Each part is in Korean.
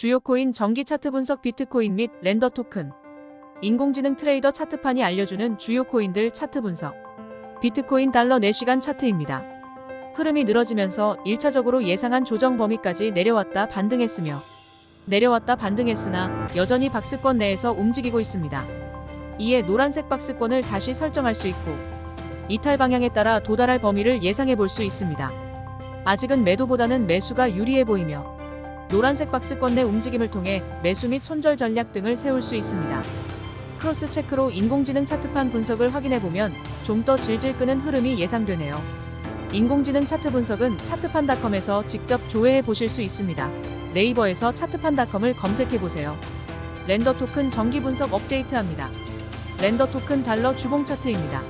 주요 코인 정기 차트 분석 비트코인 및 렌더 토큰. 인공지능 트레이더 차트판이 알려주는 주요 코인들 차트 분석. 비트코인 달러 4시간 차트입니다. 흐름이 늘어지면서 1차적으로 예상한 조정 범위까지 내려왔다 반등했으며 내려왔다 반등했으나 여전히 박스권 내에서 움직이고 있습니다. 이에 노란색 박스권을 다시 설정할 수 있고 이탈 방향에 따라 도달할 범위를 예상해 볼 수 있습니다. 아직은 매도보다는 매수가 유리해 보이며 노란색 박스권 내 움직임을 통해 매수 및 손절 전략 등을 세울 수 있습니다. 크로스 체크로 인공지능 차트판 분석을 확인해 보면 좀 더 질질 끄는 흐름이 예상되네요. 인공지능 차트 분석은 차트판닷컴에서 직접 조회해 보실 수 있습니다. 네이버에서 차트판닷컴을 검색해 보세요. 렌더 토큰 정기 분석 업데이트합니다. 렌더 토큰 달러 주봉 차트입니다.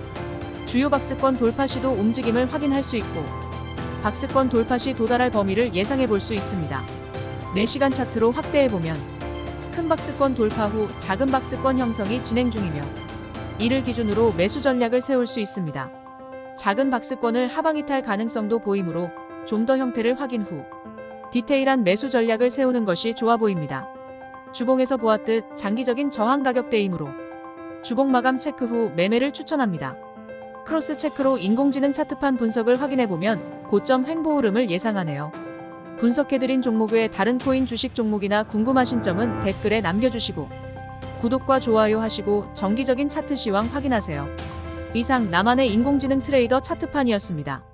주요 박스권 돌파 시도 움직임을 확인할 수 있고 박스권 돌파 시 도달할 범위를 예상해 볼 수 있습니다. 4시간 차트로 확대해 보면 큰 박스권 돌파 후 작은 박스권 형성이 진행 중이며 이를 기준으로 매수 전략을 세울 수 있습니다. 작은 박스권을 하방 이탈 가능성도 보이므로 좀 더 형태를 확인 후 디테일한 매수 전략을 세우는 것이 좋아 보입니다. 주봉에서 보았듯 장기적인 저항 가격대이므로 주봉 마감 체크 후 매매를 추천합니다. 크로스 체크로 인공지능 차트판 분석을 확인해 보면 고점 횡보 흐름을 예상하네요. 분석해드린 종목 외 다른 코인 주식 종목이나 궁금하신 점은 댓글에 남겨주시고 구독과 좋아요 하시고 정기적인 차트 시황 확인하세요. 이상 나만의 인공지능 트레이더 차트판이었습니다.